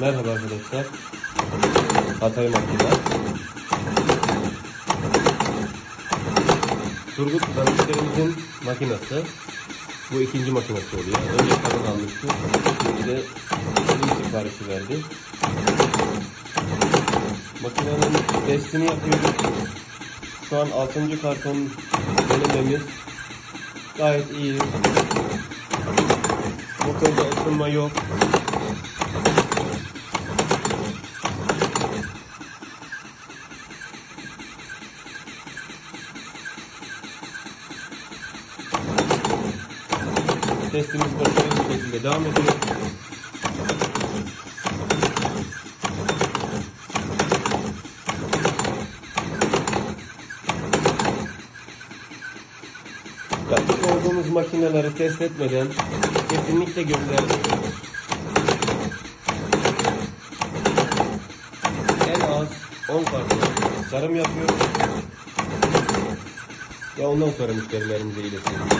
Merhaba arkadaşlar. Hatay Makine. Turgut kardeşlerimizin makinesi. Bu ikinci makinesi oluyor. Önce kadın almıştı. Şimdi de bizim siparişi verdi. Makinenin testini yapıyoruz. Şu an 6. karton denememiz gayet iyi. Motorda ısınma yok. Testimiz başarılı bir şekilde devam ediyor. Yapmış olduğumuz makineleri test etmeden kesinlikle göndermiyoruz. En az 10 karton sarım yapıyoruz. Ve ondan sonra müşterilerimize iletiyoruz.